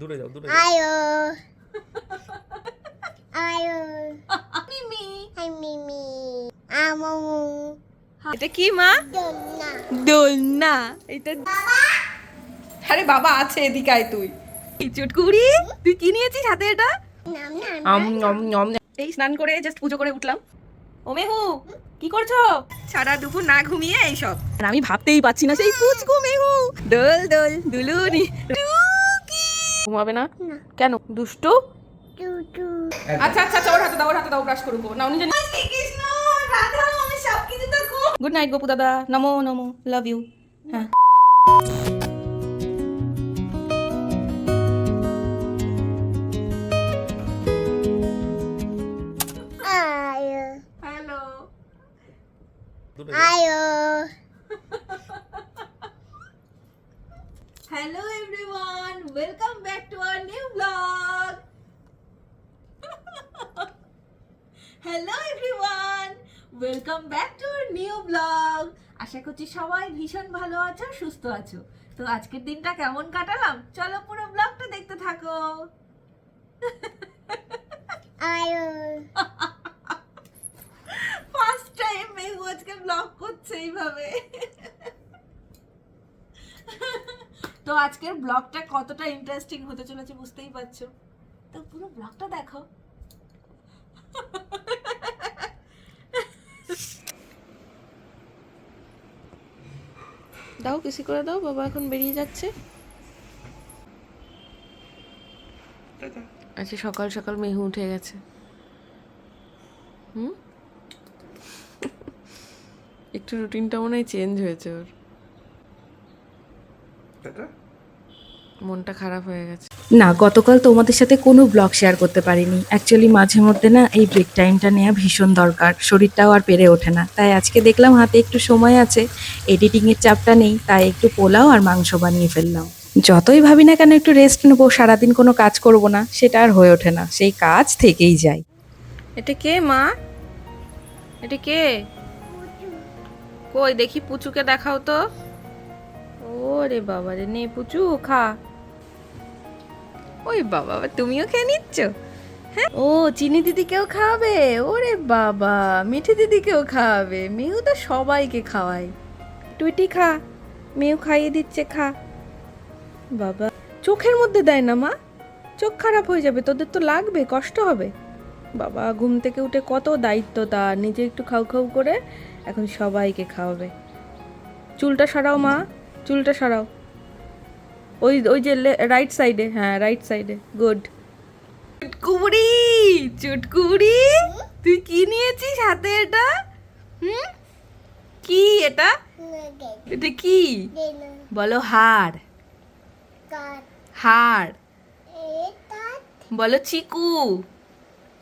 দূরে যাও দূরে যাও। আয়ো। আয়ো। মিমি হাই মিমি আমু। এটা কি মা? দোলনা। দোলনা। এটা আরে বাবা আছে এদিকে আয় তুই। এই চুটকুড়ি তুই কি নিয়েছিস হাতে এটা? নাম নাম আম নম নম এই স্নান করে জাস্ট পুজো করে উঠলাম। ও মেহু কি করছ? সারা দুপুর না ঘুমিয়ে এইসব। আর আমি ভাবতেই পাচ্ছি না সেই পুচকু মেহু। দোল দোল দুলুনি। ঘুমাবে না? কেন? দুষ্টু? আচ্ছা আচ্ছা আচ্ছা ওর হাতে দাও ওর হাতে দাও ব্রাশ করব না উনি জানি কৃষ্ণ রাধা আমি সব কিছু তো গুড নাইট গোপু দাদা। নমো নমো লাভ ইউ হ্যাঁ। আয়ো। Hello everyone, welcome back to our new vlog. Hello everyone, welcome back to our new vlog. আশা করছি সবাই ভীষণ ভালো আছো সুস্থ আছো তো আজকের দিনটা কেমন কাটালাম চলো পুরো ব্লগটা দেখতে থাকো আয়ো ফার্স্ট টাইম মেহু আজকে ব্লগ করছে এইভাবে তো আজকের ব্লগটা কতটা ইন্টারেস্টিং হতে চলেছে বুঝতেই পারছ। তো পুরো ব্লগটা দেখো। দাও কিছু করে দাও বাবা এখন বেরিয়ে যাচ্ছে। আচ্ছা সকাল সকাল মেহু উঠে গেছে। হুম? একটু রুটিনটা মনে হয় চেঞ্জ হয়েছে ওর। মনটা খারাপ হয়ে গেছে। না গতকাল তোমাদের সাথে কোনো ব্লগ শেয়ার করতে পারিনি। অ্যাকচুয়ালি মাঝে মধ্যে না এই ব্রেক টাইমটা নেওয়া ভীষণ দরকার। শরীরটাও আর পেরে ওঠে না। তাই আজকে দেখলাম হাতে একটু সময় আছে। এডিটিংয়ের চাপটা নেই তাই একটু পোলাও আর মাংস বানিয়ে ফেললাম। যতই ভাবি না কেন একটু রেস্ট নেব সারাদিন কোনো কাজ করব না সেটা আর হয়ে ওঠে না। সেই কাজ থেকেই যায় এটা কে মা? এটা কে? কই দেখি পুচুকে দেখাও তো। ওরে বাবা রে নে পুচু খা। ওই বাবা তুমিও খেয়ে নিচ্ছ? হ্যাঁ? ও, চিনি দিদিকেও খাওয়াবে ওরে বাবা, মিঠি দিদিকেও খাওয়াবে মেহু তো সবাইকে খাওয়ায়। টুইটি খা, মেহু খাইয়ে দিচ্ছে, খা। বাবা, চোখের মধ্যে দেয় না মা? চোখ খারাপ হয়ে যাবে, তোদের তো লাগবে, কষ্ট হবে। বাবা, ঘুম থেকে উঠে কত দায়িত্ব তার, নিজে একটু খাও খাও করে এখন সবাইকে খাওয়াবে। চুলটা সরাও মা, চুলটা সরাও। ওই ওই যে রাইট সাইডে হ্যাঁ রাইট সাইডে গুড চুটকুড়ি চুটকুবুড়ি তুই কি নিয়েছিস হাতে এটা? হুম? কি এটা? এটা কি? বলো হার হার বলো চিকু।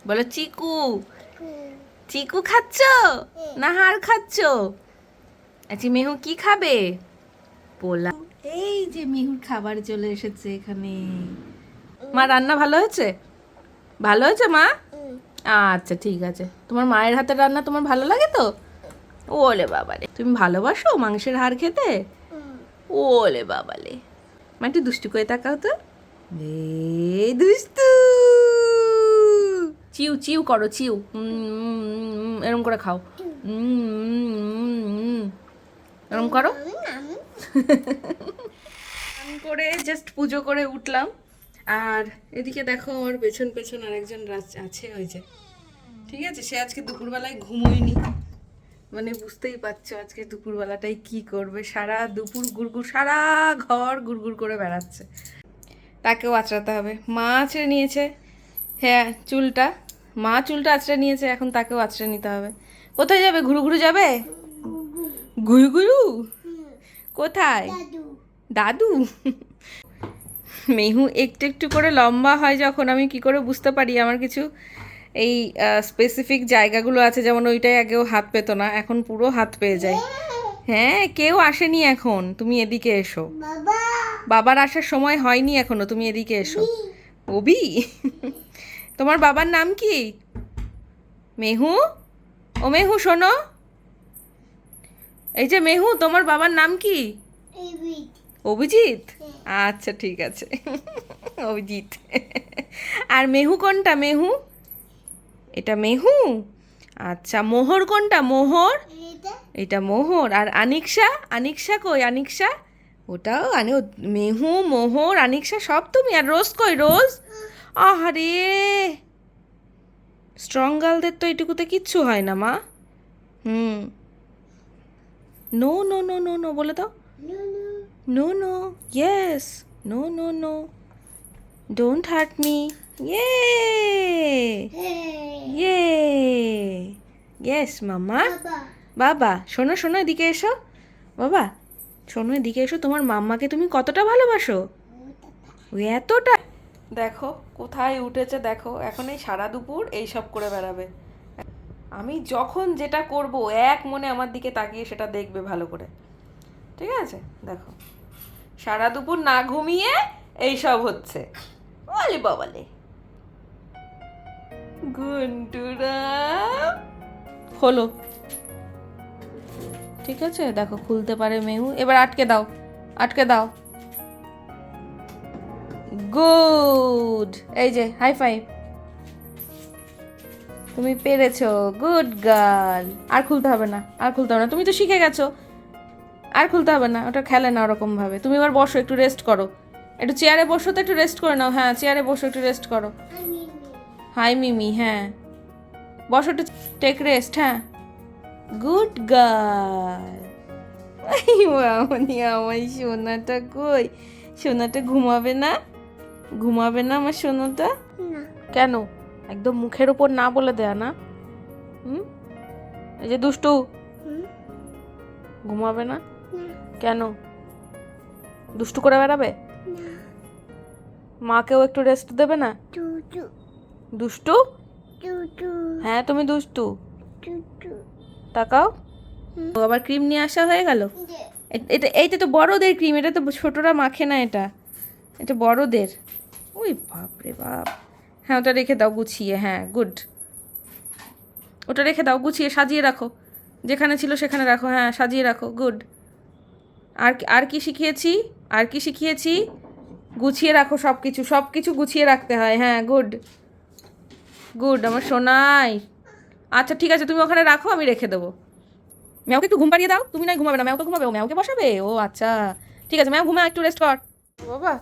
বলো চিকু। চিকু খাচ্ছ? না হাড় খাচ্ছ? আচ্ছা মেহু কি খাবে? পোলা। এই যে মিহুর খাবার চলে এসেছে এখানে। মা রান্না ভালো হয়েছে? ভালো হয়েছে মা? আচ্ছা ঠিক আছে। তোমার মায়ের হাতের রান্না তোমার ভালো লাগে তো? ওলে বাবালে। তুমি ভালোবাসো মাংসের হাড় খেতে? ওলে বাবালে। মা একটু দুষ্টু করে তাকাও তো। এ দুষ্টু। চিউ চিউ করো চিউ। এরম করে খাও। এরম করো। করে জাস্ট পুজো করে উঠলাম। আর এদিকে দেখো আমার পেছন পেছন আরেকজন আছে ওই যে। ঠিক আছে? সে আজকে দুপুরবেলায় ঘুমোয়নি। মানে বুঝতেই পারছ আজকে দুপুরবেলাটাই কি করবে। সারা দুপুর গুড়গুড়, সারা ঘর গুড়গুড় করে বেড়াচ্ছে। তাকেও আঁচড়াতে হবে। মা আঁচড়ে নিয়েছে। হ্যাঁ চুলটা। মা চুলটা আঁচড়ে নিয়েছে, এখন তাকেও আঁচড়ে নিতে হবে। কোথায় যাবে? ঘুরু ঘুরু যাবে? ঘুরু ঘুরু কোথায়? দাদু। দাদু? মেহু একটু একটু করে লম্বা হয় যখন আমি কি করে বুঝতে পারি? আমার কিছু এই স্পেসিফিক জায়গাগুলো আছে যেমন ওইটাই আগেও হাত পেতো না এখন পুরো হাত পেয়ে যায়। হ্যাঁ কেউ আসেনি এখন তুমি এদিকে এসো। বাবার আসার সময় হয়নি এখনও তুমি এদিকে এসো। ওবি তোমার বাবার নাম কি? মেহু? ও মেহু শোনো। এই যে মেহু তোমার বাবার নাম কি? অভিজিৎ। আচ্ছা ঠিক আছে। অভিজিৎ। আর মেহু কোনটা মেহু? এটা মেহু? আচ্ছা মোহর কোনটা মোহর? এটা। মোহর। আর আনিকশা? আনিকশা কই? আনিকশা? ওটাও আনি মেহু মোহর আনিকশা সব তুমি? আর রোজ কই? রোজ? আহারে! স্ট্রং গার্লদের তো এটুকুতে কিচ্ছু হয় না মা। হুম। No no no no no বলে দাও। No no no no yes no no no don't hurt me ইয়ে ইয়ে ইয়েস মাম্মা বাবা বাবা শোনো শোনো এদিকে এসো। বাবা শোনো এদিকে এসো। তোমার মাম্মাকে তুমি কতটা ভালোবাসো? এতটা। দেখো কোথায় উঠেছে দেখো। এখন এই সারা দুপুর এই সব করে বেড়াবে। আমি যখন যেটা করব, এক মনে আমার দিকে তাকিয়ে সেটা দেখবে ভালো করে। ঠিক আছে? দেখো। সারা দুপুর না ঘুমিয়ে এই সব হচ্ছে। বলে বাবালে হলো। ঠিক আছে? দেখো, খুলতে পারে মেহু। এবার আটকে দাও। আটকে দাও। গুড। এই যে হাই ফাইভ তুমি পেরেছ গুড গার্ল আর খুলতে হবে না আর খুলতে হবে না। তুমি তো শিখে গেছো। আর খুলতে হবে না ওটা খেলে না ওরকমভাবে। তুমি এবার বসো একটু রেস্ট করো। একটু চেয়ারে বসো তো একটু রেস্ট করে নাও। হ্যাঁ চেয়ারে বসো একটু রেস্ট করো। হাই মিমি হ্যাঁ। বসো একটু টেক রেস্ট হ্যাঁ। গুড গার্ল আমার সোনাটা কই? সোনাটা ঘুমাবে না? ঘুমাবে না আমার সোনাটা? কেন? একদম মুখের ওপর না বলে দেয়া না। হুম? এই যে দুষ্টু। ঘুমাবে না? কেন? দুষ্টু করে বেড়াবে? মাকেও একটু রেস্ট দেবে না? দুষ্টু? হ্যাঁ তুমি দুষ্টু। তাকাও। আবার ক্রিম নিয়ে আসা হয়ে গেল? এটা এইটা তো বড়দের ক্রিম এটা তো ছোটরা মাখে না এটা। এটা বড়দের। ওই বাপ রে বাপ। হ্যাঁ ওটা রেখে দাও গুছিয়ে হ্যাঁ গুড ওটা রেখে দাও, গুছিয়ে, সাজিয়ে রাখো। যেখানে ছিল সেখানে রাখো হ্যাঁ সাজিয়ে রাখো গুড আর আর কি শিখিয়েছি? আর কি শিখিয়েছি? গুছিয়ে রাখো সব কিছু সব কিছু গুছিয়ে রাখতে হয় হ্যাঁ গুড গুড আমার সোনাই। আচ্ছা ঠিক আছে, তুমি ওখানে রাখো, আমি রেখে দেবো। ম্যাওকে একটু ঘুম পাড়িয়ে দাও, তুমি নয় ঘুমাবে না, ম্যাওকে ঘুমাবে, ও ম্যাওকে বসাবে? ও আচ্ছা। ঠিক আছে ম্যাম ঘুমা, একটু রেস্ট কর। বাবা,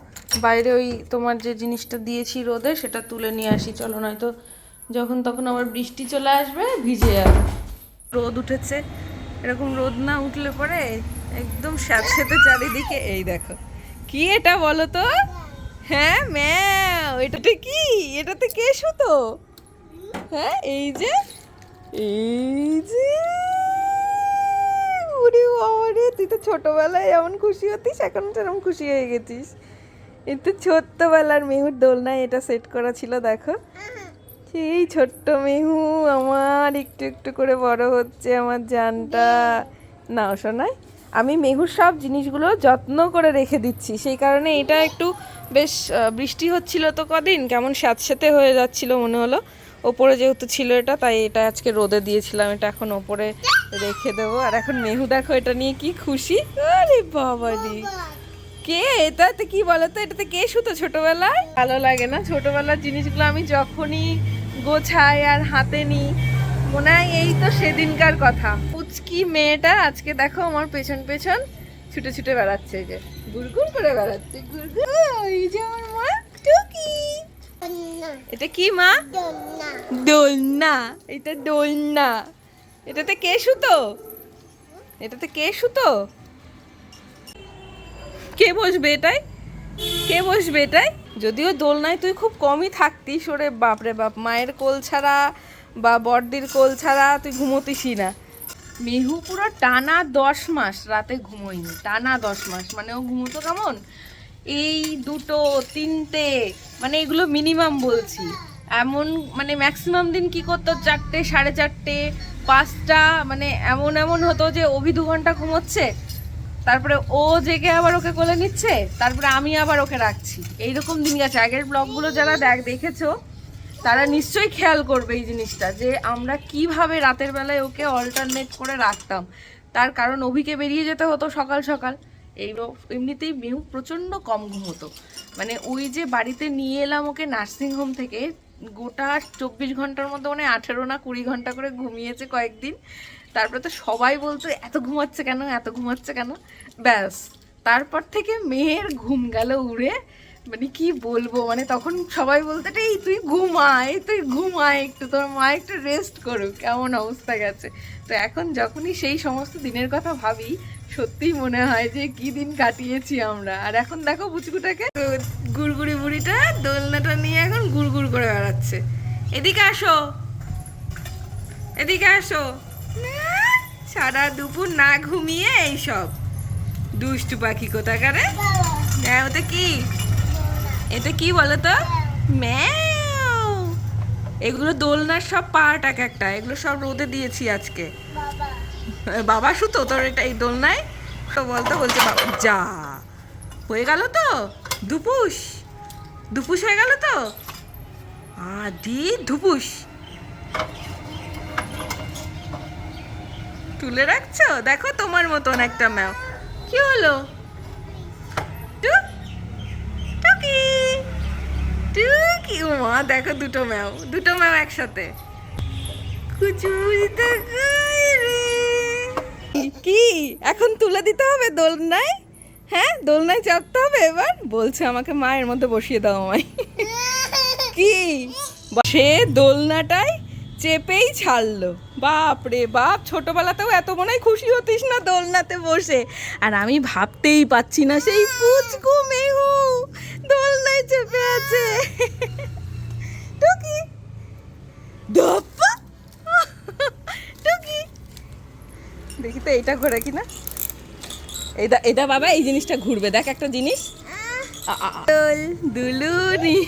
বাইরে ওই তোমার যে জিনিসটা দিয়েছি রোদে, সেটা তুলে নিয়ে আসি। চলো, নয়তো যখন তখন আবার বৃষ্টি চলে আসবে, ভিজে যাবে। রোদ উঠেছে। এরকম রোদ না উঠলে পরে একদম স্যাঁতস্যাঁতে চারিদিকে, এই দেখো। কি এটা বলো তো? হ্যাঁ ম্যাও, এটাতে কি? এটাতে কে সুতো? হ্যাঁ এই যে এই যে। ওরে বাবারে তুই তো ছোটবেলায় এমন খুশি হতিস, এখন সেরকম খুশি হয়ে গেছিস। এই তো ছোট্টবেলার মেহুর দোলনায় এটা সেট করা ছিল, দেখো। সেই ছোট্ট মেহু আমার একটু একটু করে বড় হচ্ছে আমার জানটা। নাও শোনায় আমি মেহুর সব জিনিসগুলো যত্ন করে রেখে দিচ্ছি, সেই কারণে এটা একটু বেশ বৃষ্টি হচ্ছিল তো কদিন, কেমন স্যাঁতস্যাঁতে হয়ে যাচ্ছিল মনে হলো। ওপরে যেহেতু ছিল এটা, তাই এটা আজকে রোদে দিয়েছিলাম, এটা এখন ওপরে রেখে দেবো। আর এখন মেহু দেখো এটা নিয়ে কি খুশি। আরে বাবারি কে এটাতে কি বলতো? এটাতে কে শুতো ছোটবেলায়? ভালো লাগে না ছোটবেলার জিনিসগুলো আমি যখনই গোছাই আর হাতে নিই, মনে হয় এই তো সেদিনকার কথা। পুচকি মেয়েটা আজকে দেখো আমার পেছন পেছন ছুটে ছুটে বেড়াচ্ছে যে। গুড়গুড় করে বেড়াচ্ছে গুড়গুড় এই যে আমার মা, টুকি। এটা কি মা? দোলনা, এটা দোলনা। এটাতে কে শুতো এটাতে কে শুতো কে বসবে এটাই কে বসবে এটাই যদিও দোলনায় তুই খুব কমই থাকতিস, ওরে বাপরে বাপ, মায়ের কোল ছাড়া বা বড়দির কোল ছাড়া তুই ঘুমোতিসই না। মেহু পুরো টানা দশ মাস রাতে ঘুমোয়নি, টানা দশ মাস। মানে ও ঘুমোতো কেমন? এই দুটো, তিনটে মানে এগুলো মিনিমাম বলছি। এমন মানে ম্যাক্সিমাম দিন কি করতো? চারটে, সাড়ে চারটে, পাঁচটা মানে এমন এমন হতো যে অভি দু ঘণ্টা ঘুমোচ্ছে, তারপরে ও জেগে আবার ওকে কোলে নিচ্ছে, তারপরে আমি আবার ওকে রাখছি। এইরকম দিন গেছে। আগের ব্লগগুলো যারা দেখ, দেখেছ, তারা নিশ্চয়ই খেয়াল করবে এই জিনিসটা যে আমরা কীভাবে রাতের বেলায় ওকে অল্টারনেট করে রাখতাম। তার কারণ অভিকে বেরিয়ে যেতে হতো সকাল সকাল। এই এমনিতেই মেহু প্রচণ্ড কম ঘুমোতো। মানে ওই যে বাড়িতে নিয়ে এলাম ওকে নার্সিং হোম থেকে গোটা চব্বিশ ঘণ্টার মধ্যে মানে আঠেরো না কুড়ি ঘণ্টা করে ঘুমিয়েছে কয়েকদিন। তারপরে তো সবাই বলতো এত ঘুমাচ্ছে কেন? এত ঘুমাচ্ছে কেন? ব্যাস, তারপর থেকে মেয়ের ঘুম গেল উড়ে। মানে কি বলব মানে তখন সবাই বলতে এই তুই ঘুমায় তুই ঘুমায় একটু, তোর মা একটু রেস্ট করুক, কেমন অবস্থা গেছে? তো এখন যখনই সেই সমস্ত দিনের কথা ভাবি, সত্যিই মনে হয় যে কি দিন কাটিয়েছি আমরা। আর এখন দেখো বুচকুটাকে গুড়গুড়ি বুড়িটা দোলনাটা নিয়ে এখন গুড় গুড় করে বেড়াচ্ছে। এদিকে আসো। এদিকে আসো। সারা দুপুর না ঘুমিয়ে এইসব দুষ্টু পাখি কোথাকারে? হ্যাঁ ওটা কি? এটা কি বলো তো ম্যাও। এগুলো দোলনার সব পার্ট এক একটা। এগুলো সব রোদে দিয়েছি আজকে। বাবা শুতো তোর এটা এই দোলনায়? তো বলতে বলছে বাবা, যা। হয়ে গেল তো? দুপুস। দুপুস হয়ে গেল তো? আদি ধুপুস। তুলে রাখছো? দেখো তোমার মতন একটা ম্যাও। কি হলো? টুক, টুকি। মা দেখো দুটো ম্যাও। দুটো ম্যাও একসাথে। কি? এখন তুলে দিতে হবে দোলনায়? হ্যাঁ দোলনায় চাপতে হবে এবার? বলছে আমাকে মায়ের মধ্যে বসিয়ে দাও আমায়। কি? সে দোলনাটায় চেপেই ছাড়লো। বাপ রে বাপ ছোটবেলাতেও এত মনে হয় খুশি হতিস না দোলনাতে বসে। আর আমি ভাবতেই পাচ্ছি না সেই পুচকু মেহু দোলনায় চেপে আছে। টুকি। দপ্পা টুকি। দেখি তো এইটা ঘোরে কিনা। এটা এটা বাবা, এই জিনিসটা ঘুরবে। দেখ একটা জিনিস। দুলুনি,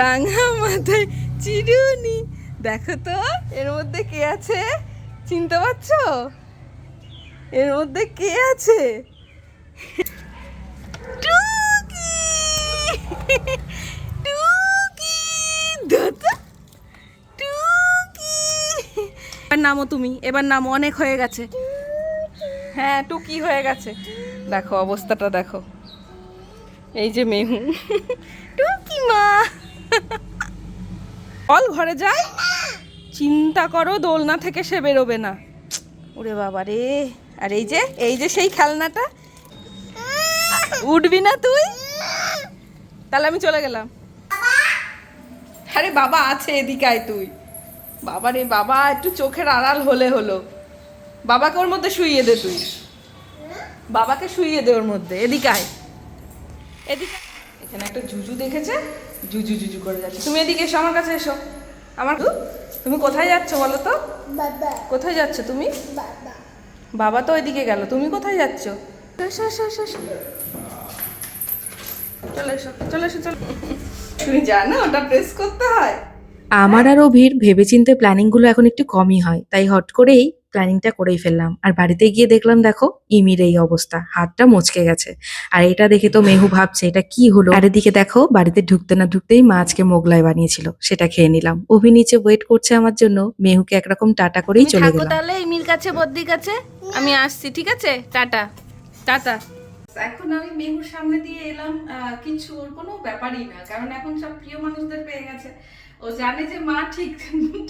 রাঙা মাথায় চিরুনি। দেখো তো, এর মধ্যে কে আছে? চিনতে পারছ? এর মধ্যে কে আছে? টুকি! টুকি! টুকি! এবার নামো তুমি, এবার নামো, অনেক হয়ে গেছে। হ্যাঁ টুকি হয়ে গেছে। দেখো অবস্থাটা দেখো। এই যে মেহু। টুকি মা। বল ঘরে যাই? চিন্তা করো দোলনা থেকে সে বেরোবে না। ওরে বাবা রে। আর এই যে এই যে সেই খেলনাটা। উঠবি না তুই? তাহলে আমি চলে গেলাম। আরে বাবা আছে এদিকে আয় তুই। বাবা রে বাবা একটু চোখের আড়াল হলে হলো। বাবাকে ওর মধ্যে শুইয়ে দে তুই। বাবাকে শুইয়ে দে ওর মধ্যে এদিকে আয়। এদিকে আয়। এখানে একটা জুজু দেখেছে? জুজু জুজু করে যাচ্ছে। তুমি এদিকে এসো আমার কাছে এসো। আমার তুমি কোথায় যাচ্ছ বলো তো? কোথায় যাচ্ছ তুমি? বাবা। বাবা তো ওইদিকে গেল তুমি কোথায় যাচ্ছ? চলে এসো চলে এসো চলো তুমি জানো ওটা প্রেস করতে হয়? আমার আর অভির ভেবেচিন্তে প্ল্যানিংগুলো এখন একটু কমই হয় তাই হট করেই প্ল্যানিংটা করেই ফেললাম। আর বাড়িতে গিয়ে দেখলাম দেখো ইমির এই অবস্থা। হাতটা মচকে গেছে। আর এটা দেখে তো মেহু ভাবছে এটা কি হলো? আর এদিকে দেখো বাড়িতে ঢুকতে না ঢুকতেই মা আজকে মোগলাই বানিয়েছিল। সেটা খেয়ে নিলাম। অভি নিচে ওয়েট করছে আমার জন্য। মেহুকে একরকম টাটা করেই চলে থাকো গেলাম। তাহলে ইমির কাছে বদ্দির কাছে। আমি আসছি ঠিক আছে? টাটা। টাটা। এখন আমি মেহুর সামনে দিয়ে এলাম। কিছু ওর কোনো ব্যাপারই না। কারণ এখন সব প্রিয় মানুষদের পেয়ে গেছে। ও জানে যে মা ঠিক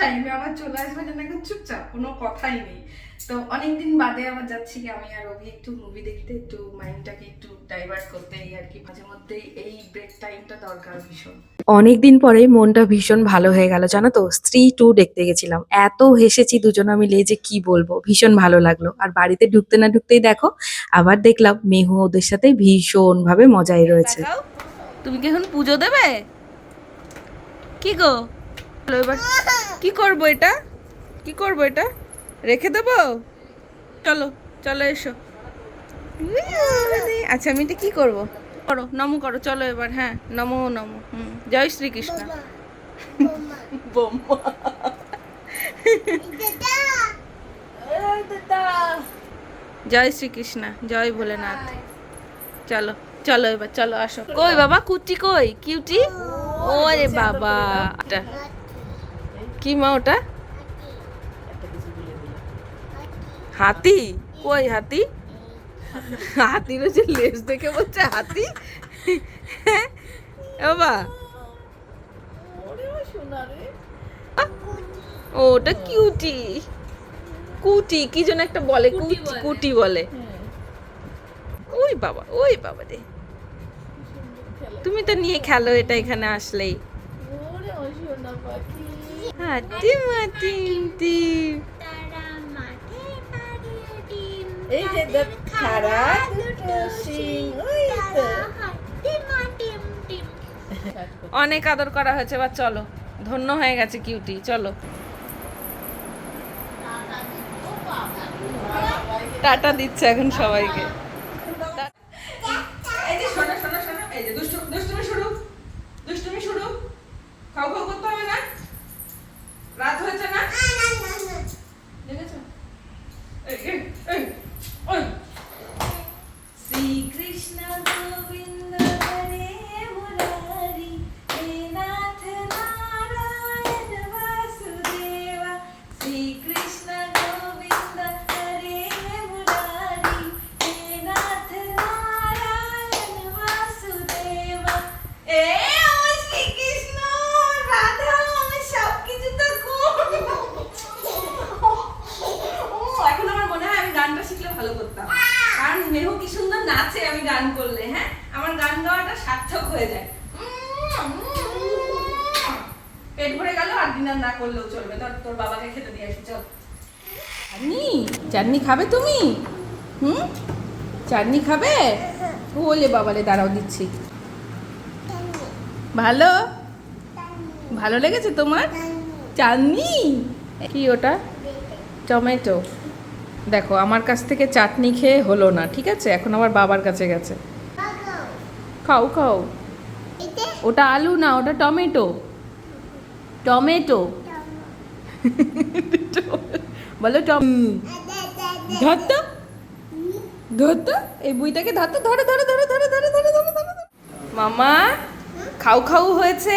টাইমে আবার চলে আসবে যেন এখন চুপচাপ কোনো কথাই নেই। তো অনেকদিন বাদে আবার যাচ্ছি কি আমি আর অভি একটু মুভি দেখতে একটু মাইন্ডটাকে একটু ডাইভার্ট করতে এই আর কি। মাঝে মধ্যেই এই ব্রেক টাইমটা দরকার ভীষণ। অনেকদিন পরে মনটা ভীষণ ভালো হয়ে গেল জানো তো? স্ত্রী টু দেখতে গেছিলাম। এত হেসেছি দুজনা মিলে যে কি বলব ভীষণ ভালো লাগল। আর বাড়িতে ঢুকতে না ঢুকতেই দেখো আবার দেখলাম মেহু ওদের সাথে ভীষণ ভাবে মজাই রয়েছে। তুমি কি এখন পুজো দেবে? কি গো? চলো এবার কি করব এটা? কি করব এটা? রেখে দেবো? চলো চলো এসো। আচ্ছা আমি এটা কি করব? করো নমো করো চলো এবার হ্যাঁ নমো নমো হুম জয় শ্রীকৃষ্ণ। বোম্মা। জয় শ্রীকৃষ্ণ জয় ভোলেনাথ। চলো চলো এবার চলো আসো। কই বাবা কুটি কই? কিউটি? ওরে বাবা। কি মা ওটা? হাতি? কই হাতি? হাতির যে লেজ দেখে বলছে হাতি? হ্যাঁ? বাবা। ওটা কিউটি কুটি কি যেন একটা বলে কুটি কুটি বলে। ওই বাবা ওই বাবা রে। তুমি তো নিয়ে খেলো এটা এখানে আসলেই। হাতি মাটি টিম এই যে ডিম অনেক আদর করা হয়েছে বা চলো। ধন্য হয়ে গেছে কিউটি চলো। টাটা দিচ্ছে এখন সবাইকে এই যে শোনো শোনো শোনো এই যে দুষ্টু দুষ্টুমি শুরু দুষ্টুমি শুরু খাও খাও করতে হবে না রাত হয়েছে না দেখেছ এই, এই, এই, ওই। শ্রীকৃষ্ণ গোবিন্দ হরে মুরারি হে নাথ নারায়ণ বাসুদেবা শ্রীকৃষ্ণ গোবিন্দ হরে মুরারি হে নাথ নারায়ণ বাসুদেবা এ আমার শ্রীকৃষ্ণ রাধা আমার সব কিছু তো ও এখন আমার মনে হয় আমি গানটা শিখলে ভালো করতাম কারণ মেহু কি সুন্দর নাচে আমি গান করলে হ্যাঁ আমার গান গাওয়াটা সার্থক হয়ে যায় পেট ভরে গেল আর ডিনার না করলেও চলবে তোর তোর বাবাকে খেতে দিয়ে আসি চল চাটনি চাটনি খাবে তুমি? হুম? চাটনি খাবে? বলে বাবালে দাঁড়াও দিচ্ছি। ভালো? ভালো লেগেছে তোমার? চাটনি? কি ওটা? টমেটো। দেখো, আমার কাছ থেকে চাটনি খেয়ে হলো না, ঠিক আছে? এখন আবার বাবার কাছে গেছে। খাও খাও। ওটা আলু না, ওটা টমেটো। টমেটো। বলো টম ধরতো? ধরতো? এই বইটাকে ধরতো? ধরো ধরো ধরো ধরো ধরো ধরো ধরো ধরো মামা খাও খাও হয়েছে।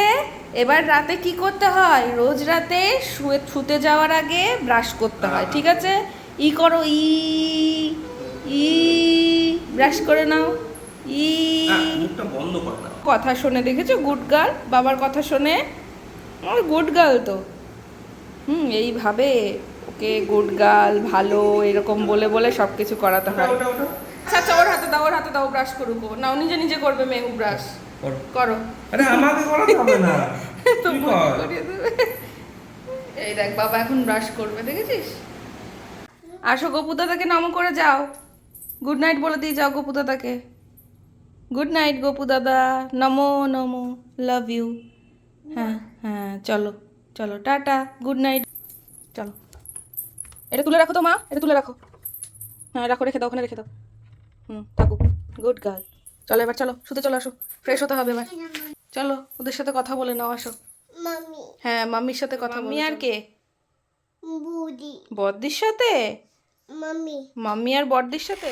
এবার রাতে কি করতে হয়? রোজ রাতে শুয়ে শুতে যাওয়ার আগে ব্রাশ করতে হয় ঠিক আছে? ই করো ই ই ব্রাশ করে নাও। ই বন্ধ কথা শোনে দেখেছ? গুড গার্ল বাবার কথা শোনে। গুড গার্ল তো। হুম এইভাবে ওকে গুড গার্ল ভালো এরকম বলে বলে সব কিছু করাতে হয়। আচ্ছা আচ্ছা ওর হাতে দাও ওর হাতে দাও ব্রাশ করুক ও। নাও নিজে নিজে করবে মেহু ব্রাশ করো। করো। আরে আমাকে করাতে হবে না। তো তুই বৌদি কর। করিয়ে দেবে। এই দেখ বাবা এখন ব্রাশ করবে দেখেছিস? আসো গপু দাদাকে নম করে যাও। গুড নাইট বলে দিয়ে যাও গপু দাদাকে। গুড নাইট গপু দাদা। নমো নমো। লাভ ইউ হ্যাঁ হ্যাঁ চলো চলো টাটা। গুড নাইট চলো। এটা তুলে রাখো তো মা। এটা তুলে রাখো। হ্যাঁ রাখো রেখে দাও ওখানে রেখে দাও। হুম থাকুক গুড গার্ল। চলো এবার চলো শুতে চলো আসো। ফ্রেশ হতে হবে এবার। চলো ওদের সাথে কথা বলে নাও আসো। হ্যাঁ মাম্মির সাথে কথা মাম্মি আর কে? বুড়ি বড়দির সাথে? মামি মাম্মি আর বড়দির সাথে?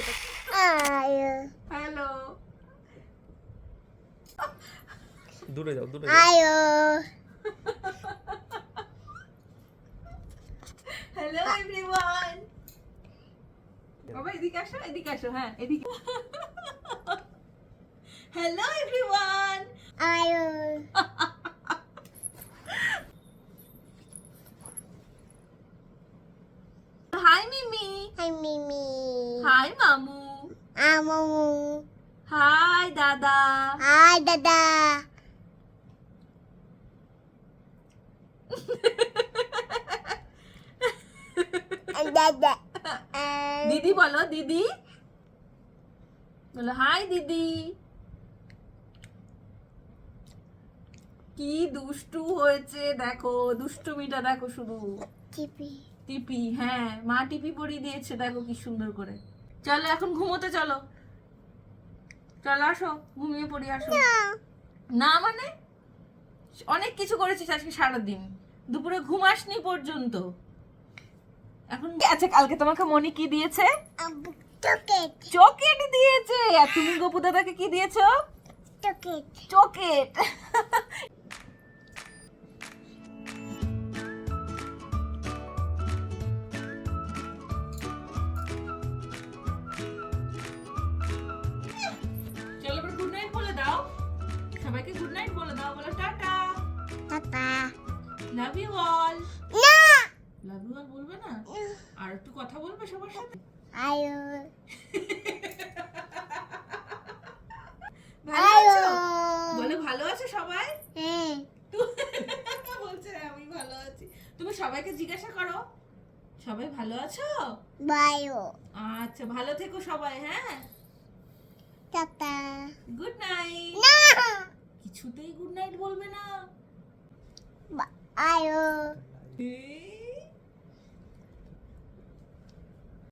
হ্যালো দূরে যাও দূরে যাও। আয়। হ্যালো এভরিওয়ান বাবা এদিকে আসো এদিকে আসো হ্যাঁ এদিকে হ্যালো এভরিওয়ান আয় hi Mimi hi Mimi hi মামু আমু হাই দাদা হাই দাদা দাদা। বলো দিদি। বলো হাই দিদি। কি দুষ্টু হয়েছে দেখো দুষ্টুমিটা দেখো শুধু। টিপি। টিপি হ্যাঁ মা টিপি পরিয়ে দিয়েছে দেখো কি সুন্দর করে। চলো এখন ঘুমোতে চলো। চলো আসো ঘুমিয়ে পড়ি আসো। না। মানে? অনেক কিছু করেছিস আজকে সারাদিন। দুপুরে ঘুমাসনি পর্যন্ত। এখন আচ্ছা কালকে তোমাকে মনি কি দিয়েছে? চকেট চকেট দিয়েছে! আর তুমি গোপু দাদাকে কি দিয়েছ? চকেট চকেট সবাইকে গুড নাইট বলে দাও বলো tata. Tata. Love you all love you all বলবে না? আর একটু কথা বলবে সবার সাথে? আয়ো। ভালো আছো? বলে ভালো আছো সবাই? হ্যাঁ। বলছে আমি ভালো আছি। তুমি সবাইকে জিজ্ঞাসা করো। সবাই ভালো আছো? আচ্ছা ভালো থেকো সবাই হ্যাঁ? টাটা। গুড নাইট না। কিছুতেই গুড নাইট বলবে না। আয়ো।